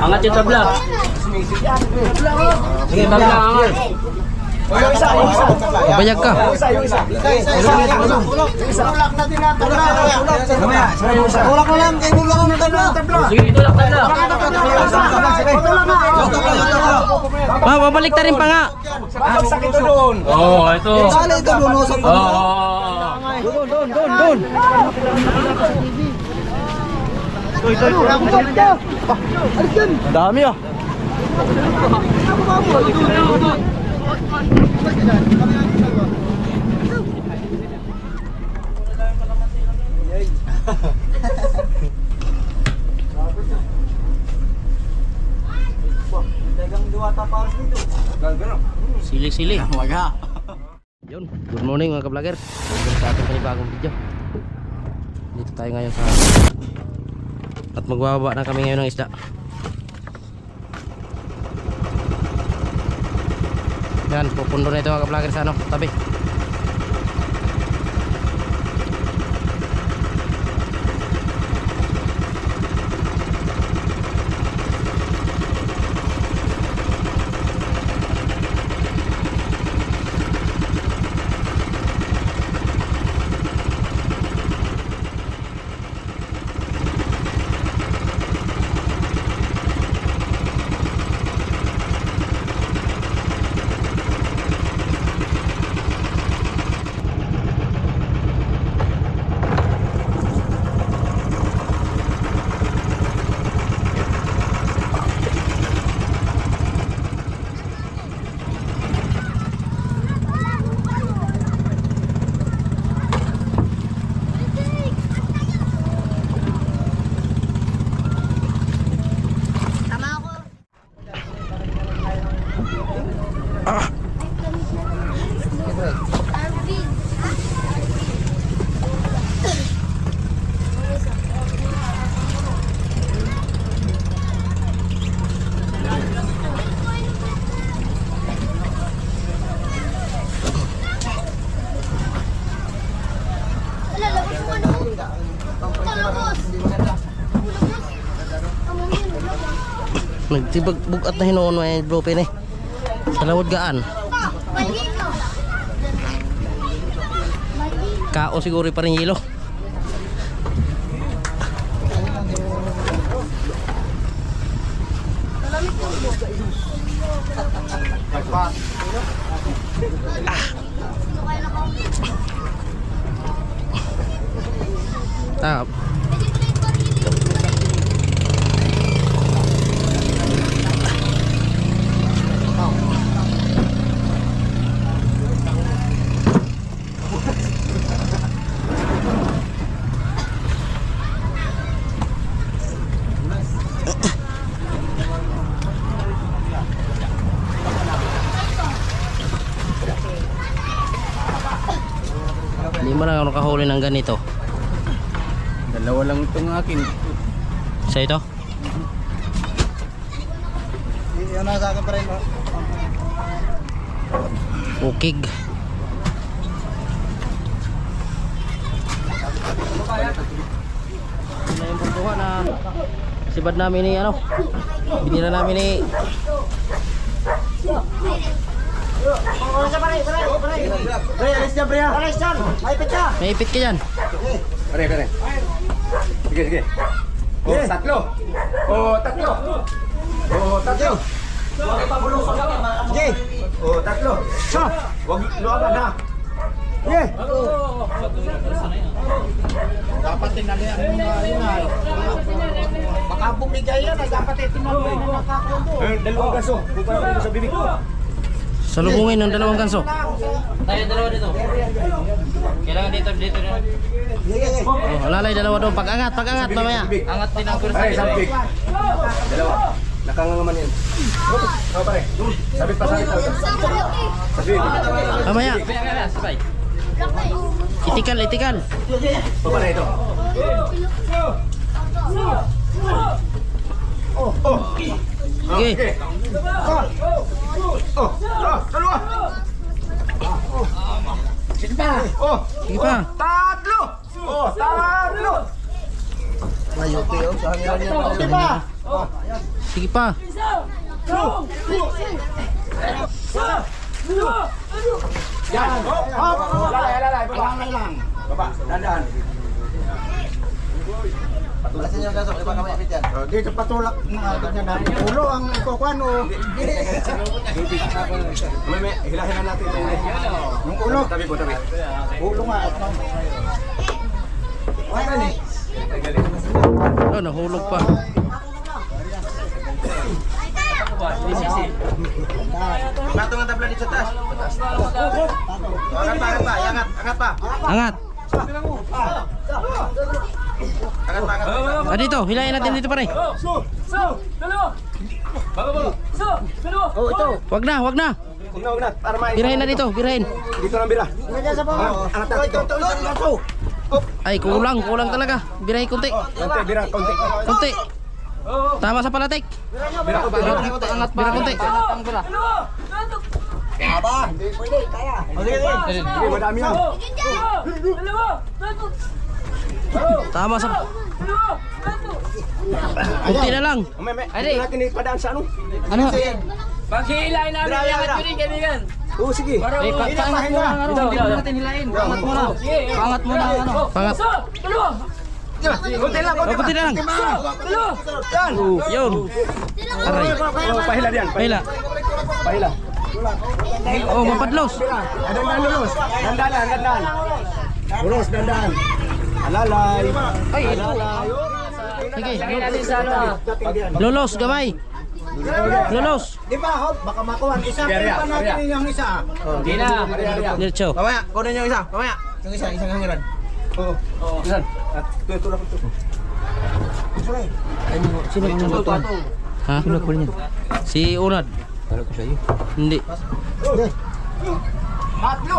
Angat yung tabla. Sige, tabla, angat. Bayag ka. Tulak na lang, kay tulak ang tabla. Sige, itulak tabla. Ma, babalik ta rin pa nga. Oo, oh, ito. Sali ito, lunosok Oo, oo, oo. Doon, doon, doon, doon. Dami ah. Sili-sili. Waga. Yun, good morning mga ka-vlogger Welcome sa ating panibagong video Dito tayo ngayon sa At magbababa na kami ngayon ng isda. Yan, pupundo na ito mga ka-vlogger sa ano, tabi Nagtibag-bugat na hinuon mga bro pin eh Sa lawad gaan. Kao siguro pa rin yelo. Ah, Hindi mo lang ako nakahuli ng ganito. Dalawa lang itong akin. Sa ito? Yan na sa akin pa rin. oh. Ukig. Na yung pagkuha na sibad namin ni ano. Binila namin ni Pre, alis dyan, pre. Alis dyan. Maipit ka. may ipit ka dyan. Pare, pare. Sige, sige. Oh, tatlo. Oh, tatlo. Oh, tatlo. Sige. Oh, tatlo. Sa. Wag luaban ha. Sige. Dapat tinalihan mo na yun ay. Baka bumigay yan ay dapat itinalihan mo na nakakundo. Eh, dalawang gaso. Pupunta ko sa bibig ko. Salubungin ng dalawang ganso. Tayo dalawa dito. Kailangan dito, dito. Oh, alalay dalawa doon. Pag-angat, pag-angat mamaya. Angat din ang kursa dito. sampik. Dalawa. Nakangangaman yan. Oh, pare. Sabit pa sabit. Sabit. Mamaya. Kaya, kaya, sabay. Itikal, itikal. Oh, pare ito. Oh, oh. Sige. Okay. Oh, ah, dalawa. Sige pa. Oh, Sige pa. tatlo. Oh, tatlo. Mayuti oh, sa hangin niya. Diba? Sige pa. Yan. Hop. Lalay, lalay. Baba. lang. Baba, dandan. Palasin niyo gasok, iba kami yan. Dito patulak na ganyan na. Ulo ang ikukuan o. Mami, hilahin na natin ito. Yung ulo. Tabi po, tabi. Ulo nga. Wala ni. Oh, nahulog pa. Bato nga tabla dito taas. Angat pa, angat pa, angat, angat pa. Angat. Angat. Ah, dito. Hilahin natin dito pare. Oh, ito. Wag na, wag na. Huwag na, huwag na. Para may... Birahin na dito, birahin. Dito lang bira. Angat natin ito. Ito, ito, ito. Ay, kulang, kulang talaga. Birahin konti. Konti, bira, konti. Konti. Tama sa palatik. Bira ko, bira. Angat pa. Bira konti. Aba, hindi pwede, kaya. Sige, madami yan. Tama sa... Kunti na lang. Dito natin ipadaan sa ano? Ano? Paghihilahin namin yung angat yun, kaibigan. Oo, sige. Eh, pa paangat mo lang. Ano? Hindi mo natin hilahin. Paangat mo lang. Paangat mo lang. Ano? Pangat. Kunti lang, Oh, kunti na lang. Yan. Yun. Aray. Oh, pahila diyan. Pahila. Pahila. Oh, mapadlos. Dandan, lulus. Dandan, dandan. Lulus, dandan. Alalay. Ay, Alalay. sige. natin sa. Lolos, gamay. Lolos. Di ba, hop, baka makuha. Isa Bira, pa natin yung isa. Hindi na. Diretso. Mamaya, kunin yung isa. Mamaya. Yung isa, isang hangiran. Oo. Yan. At ito lang ito. Sino ang nagbato? Ha? Sino ko niyan? Si Unad. Kala ko siya Hindi. Matlo.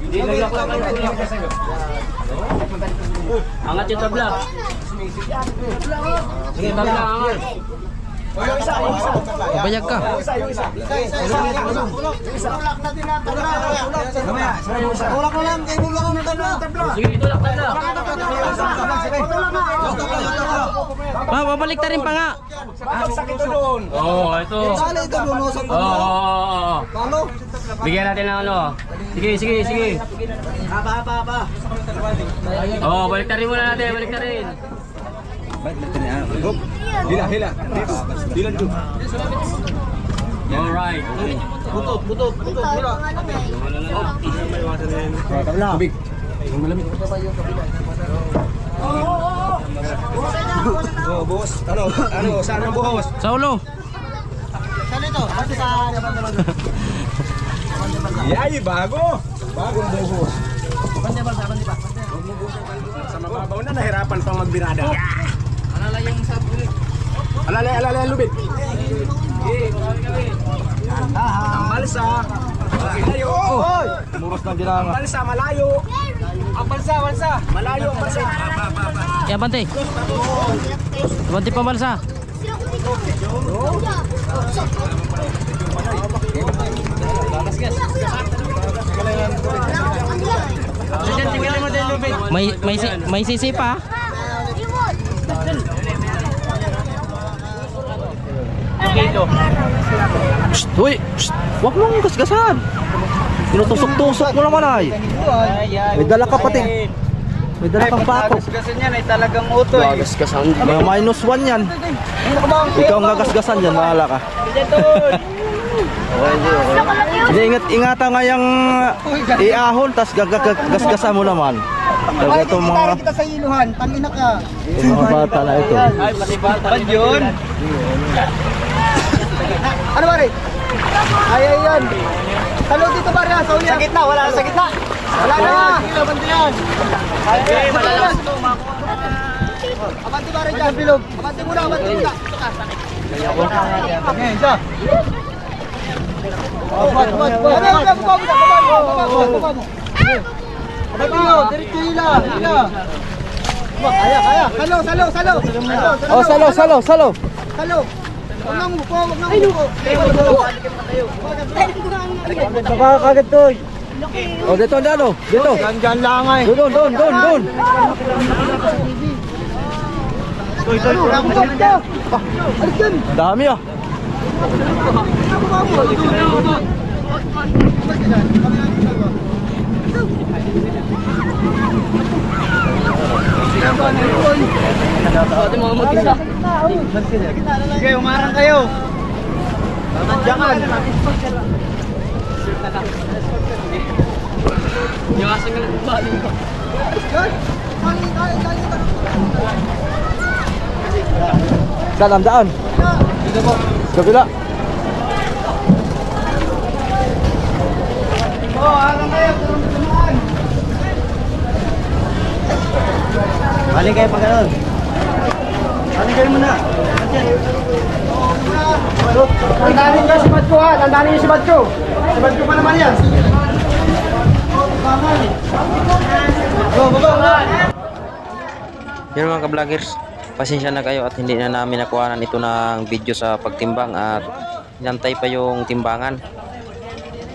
Angat, angat. Angat yung tabla. Sige, tabla angat. Yung isa, yung isa. Pabayag ka. Isa, yung isa. Isa, isa, isa. Ulak. Ulak na din ang tabla. Mamaya, yung isa. Ulak na lang, na tabla. Sige, ito lang tabla. Ma, babalik ta rin pa nga. Saksak ito doon. Oo, ito. Sali ito, lunosok Oo, oo, oo? Bigyan natin ng ano. Sige, sige, sige. Haba, haba, haba. Oo, oh, balik rin muna natin, balik rin. Hop. Hila, hila. Dito. Hila dito. Alright. Butot, butot, butot. Hila. Tubig. Oh, boss. Ano? Ano? Saan ang buhos? Sa ulo. Sali ito. Kasi sa naman Yay, bago. Bagong buhos. Sa mababaw na nahirapan pang magbirada. Alalay yung sa Alalay, alalay lubid. Ang balsa. Malayo. Muros ng dinama. Ang balsa, malayo. Ang balsa, balsa. Malayo ang balsa. Kaya bante. Bante pambalsa. May may si, may sisi pa. Psst, Uy! Psst! Huwag mong gasgasan! Tinutusok-tusok mo naman ay! May dala ka pati! May dala kang pako! Kasi niyan ay talagang. Gagasgasan! Mga minus one yan! Ikaw ang gagasgasan yan, mahala ka! Hindi, ingat, ingatan nga yung iahon, tas gagasgasan mo naman. Talaga itong mga, kita sa iluhan, tangina ka. itong mga bata na ito. Pan yun? Ano ba rin? Ay, ay, yan. Talo dito ba rin? Sa gitna, wala na sa gitna. Wala na. Hindi na yan. Ay, ay, wala na. Abanti ba rin dyan? Bilog. Abanti muna, abanti muna. Okay, isa. Bat, bat, bat. Ano, ano, na, baba mo, baba mo, baba mo. Abanti mo, diretso hila, hila. Kaya, kaya. Salo, salo, salo. Salo, Oh, salo, salo, salo! Salo. Huwag nang muko, huwag nang muko. Nakakagad to! Oh, dito, dito. Dito. Diyan, diyan lang ay. Doon, doon, doon, doon. Toy, toy, toy. Alis dyan. Dami ah. Sige, umarang kayo. Nandiyan. Saan ang daan? Dito po. Kabila. Oh, harang kayo. Balik kayo pag ganun. Balik kayo muna. Tandaanin niyo si Badko ha. Tandaanin niyo si Badko. Si Badko pa naman yan. Go, go, go. Yun mga ka-vloggers, pasensya na kayo at hindi na namin nakuhanan ito ng video sa pagtimbang at inantay pa yung timbangan.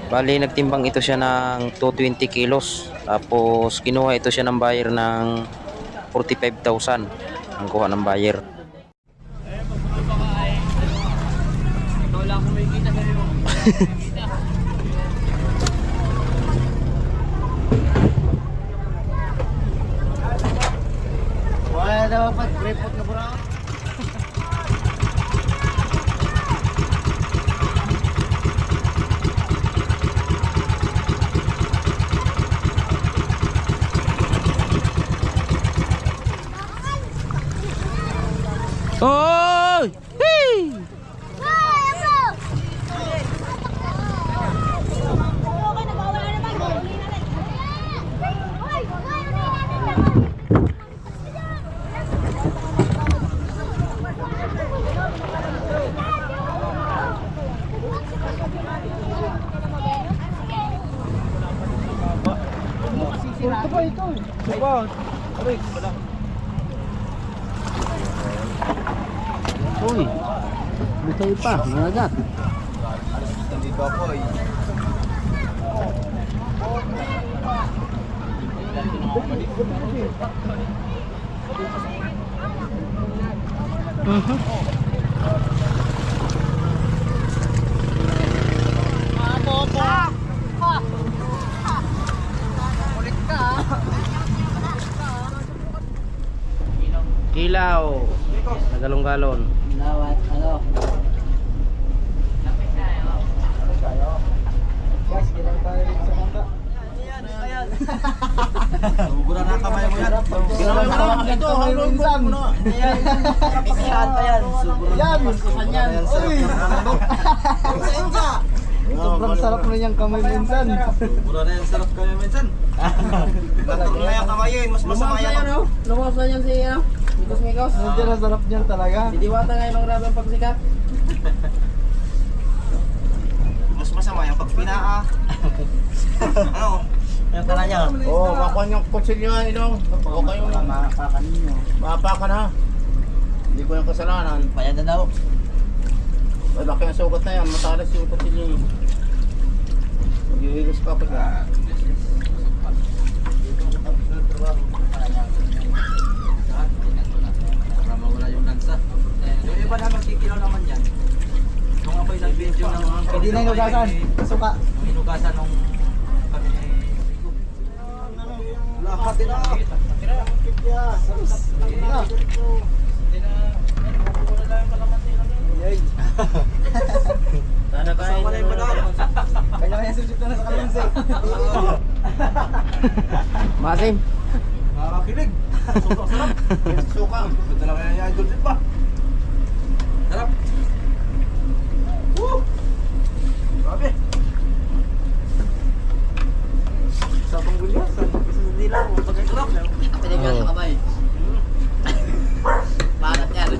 Bali, nagtimbang ito siya ng 220 kilos. Tapos, kinuha ito siya ng buyer ng 45,000 ang kuha ng buyer. Wala Ay. Uy. Butay pa, managat. Dito ako eh. Kilaw! Nagalong-galon. Guys, kailan tayo sa bangka? Bura na kamay mo yan. Ginawa mo naman ito, halong minsan. Yan. Pakihan pa yan. Yan. Yan. Uy. Sobrang sarap na niyang kamay minsan. Bura na yan. Sarap kayo minsan. Tatlo na yung kamay yun. Mas masama yan. Lumos na yan si ano? Mikos Mikos. Nandiyan ang sarap niyan talaga. Diwata ngayon ng grabe ang pagsikat. Mas masama yung pag pinaa. Ano? Yung tala niya. Oo, oh, makuha niyang kutsilyo nga inong. Huwag kayong maapakan ninyo. Maapakan ha. Hindi ko yung kasalanan. Bayad na daw. Ay, laki ang sugat na yan. Matalas yung kutsilyo niyo. Mag-iigas pa pa dyan. Para mawala yung lansa. Yung iba naman kikilaw naman yan. Nung ako'y nag-video ng... Hindi na inugasan. Suka. Nung inugasan nung kami ni... Lahat na. Sana kain. Wala yung badal. Kanya-kanya susit na sa kalamansi. Masim. Nakakakilig. Sobrang sarap. Suka. Ito kaya yung idol din pa. Sarap. Woo! Grabe. Sa panggulya. Sa isa sa dila. Sarap. Oh. Panat yan.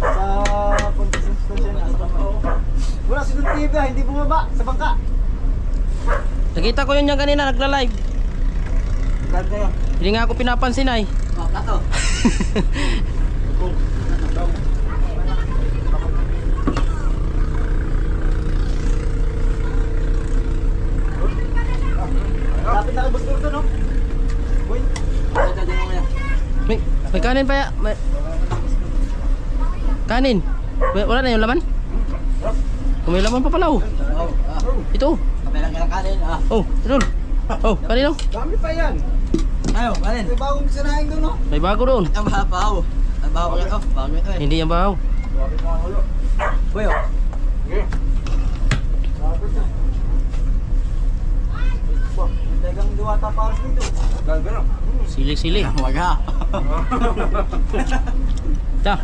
Sa konsistansya na. Sa bangka. Wala, sunod TV ah. Hindi bumaba. Sa bangka. Nakita ko yun yan kanina, nagla-live. Guard kayo. Hindi nga ako pinapansin ay. Ganda ang no? Boy. May, may kanin pa ya. May... Kanin. Wala na yung laman? May laman pa pala, oh. Ito, oh. Kapelang kanin. Oh, ito. Oh. oh, kanin, oh. Dami pa yan. Ayo, kanin. May bagong sinahin doon, no? May bago doon. Ang bahaw. Ang ito. Bago ito. Hindi yan bahaw. Bago ito, ang ulo. Oh. Diwata para dito. Gagano. Sili-sili. Waga. Ta.